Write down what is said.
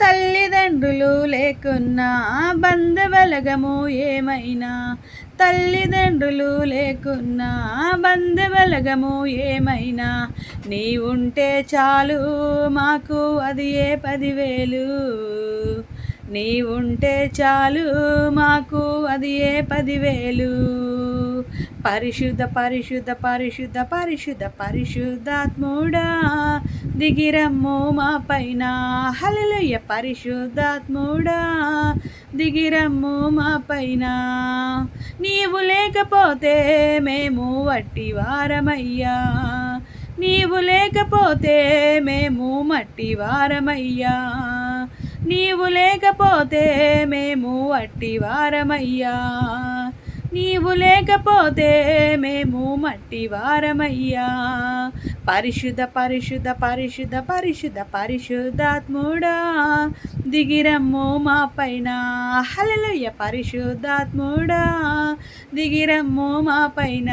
తల్లిదండ్రులు లేకున్నా బంధువలగము ఏమైనా? తల్లిదండ్రులు లేకున్నా బంధువలగము ఏమైనా? నీ ఉంటే చాలు మాకు అది ఏ పదివేలు? నీ ఉంటే చాలు మాకు అది ఏ పదివేలు? పరిశుద్ధ పరిశుద్ధ పరిశుద్ధ పరిశుద్ధ పరిశుద్ధాత్ముడా. దిగిరమ్ము మా పైన. హలలుయ పరిశుద్ధాత్ముడా. దిగిరమ్ము మా పైన. నీవు లేకపోతే మేము వట్టి వారమయ్యా. నీవు లేకపోతే మేము మట్టి వారమయ్యా. నీవు లేకపోతే మేము వట్టి వారమయ్యా. నీవు లేకపోతే మేము మట్టి వారమయ్యా. పరిశుద్ధ పరిశుద్ధ పరిశుద్ధ పరిశుద్ధ పరిశుద్ధాత్ముడా. దిగిరమ్ము మా పైన. హలలుయ పరిశుద్ధాత్ముడా. దిగిరమ్ము మా పైన.